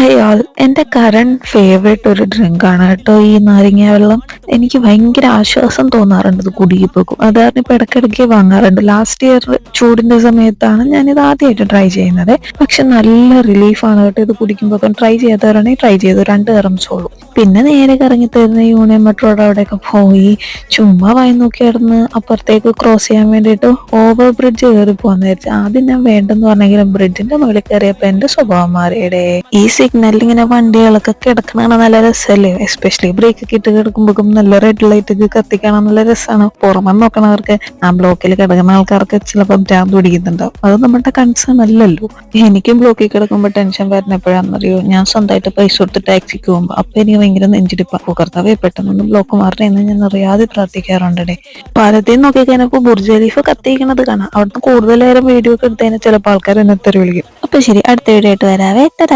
ഹേ എന്റെ current favourite ഒരു drink ആണ് കേട്ടോ ഈ നാരങ്ങ വെള്ളം. എനിക്ക് ഭയങ്കര ആശ്വാസം തോന്നാറുണ്ട് ഇത് കുടിക്കുമ്പോഴേക്കും അത് ഇപ്പൊ ഇടയ്ക്കിടയ്ക്ക് വാങ്ങാറുണ്ട്. ലാസ്റ്റ് ഇയർ ചൂടിന്റെ സമയത്താണ് ഞാൻ ഇത് ആദ്യമായിട്ട് ട്രൈ ചെയ്യുന്നത്. പക്ഷെ നല്ല റിലീഫാണ് കേട്ടോ ഇത് കുടിക്കുമ്പോൾ ട്രൈ ചെയ്യാത്തവരാണെങ്കിൽ ട്രൈ ചെയ്തു രണ്ട് തെറംസോളൂ പിന്നെ നേരെ കറങ്ങി തരുന്ന യൂണിയൻ മെട്രോയുടെ അവിടെയൊക്കെ പോയി. ചുമ്മാ വായി നോക്കി കിടന്ന് അപ്പുറത്തേക്ക് ക്രോസ് ചെയ്യാൻ വേണ്ടിയിട്ട് ഓവർ ബ്രിഡ്ജ് കയറി പോകാന്ന് വിചാരിച്ചു. ആദ്യം ഞാൻ വേണ്ടെന്ന് പറഞ്ഞെങ്കിലും ബ്രിഡ്ജിന്റെ മുകളിൽ കയറിയപ്പോ എന്റെ സ്വഭാവം മാറിയടേ. ഈ സിഗ്നലിൽ ഇങ്ങനെ വണ്ടികളൊക്കെ കിടക്കണ നല്ല രസമല്ലേ എസ്പെഷ്യലി ബ്രേക്ക് ഒക്കെ ഇട്ട് കിടക്കുമ്പോഴും നല്ല റെഡ് ലൈറ്റ് ഒക്കെ കത്തിക്കണം നല്ല രസമാണ് പുറമെ നോക്കണവർക്ക് ആ ബ്ലോക്കിൽ കിടക്കുന്ന ആൾക്കാർക്ക് ചിലപ്പോൾ ഭ്രാന്ത് പിടിക്കുന്നുണ്ടാവും. അത് നമ്മുടെ കൺസേൺ അല്ലല്ലോ. എനിക്കും ബ്ലോക്കിൽ കിടക്കുമ്പോൾ ടെൻഷൻ വരുന്നപ്പോഴാണെന്നറിയോ? ഞാൻ സ്വന്തമായിട്ട് പൈസ കൊടുത്ത് ടാക്സിക്ക് പോകുമ്പോൾ അപ്പൊ എനിക്ക് ഭയങ്കര നെഞ്ചിടിപ്പാ. കർത്താവേ പെട്ടെന്നൊന്നും ബ്ലോക്ക് മാറണേ എന്ന് ഞാൻ അറിയാതെ പ്രാർത്ഥിക്കാറുണ്ടേ പാലത്തിൽ നോക്കി കഴിഞ്ഞപ്പോൾ ബുർജ് ഖലീഫ് കത്തിയിരിക്കണത് കാണാം. അവിടുന്ന് കൂടുതൽ നേരം വീഡിയോ ഒക്കെ എടുത്തതിന് ചിലപ്പോൾ ആൾക്കാർ എന്നെ തെറി വിളിക്കും. അപ്പൊ ശരി അടുത്ത വീഡിയോ ആയിട്ട് വരാവേ.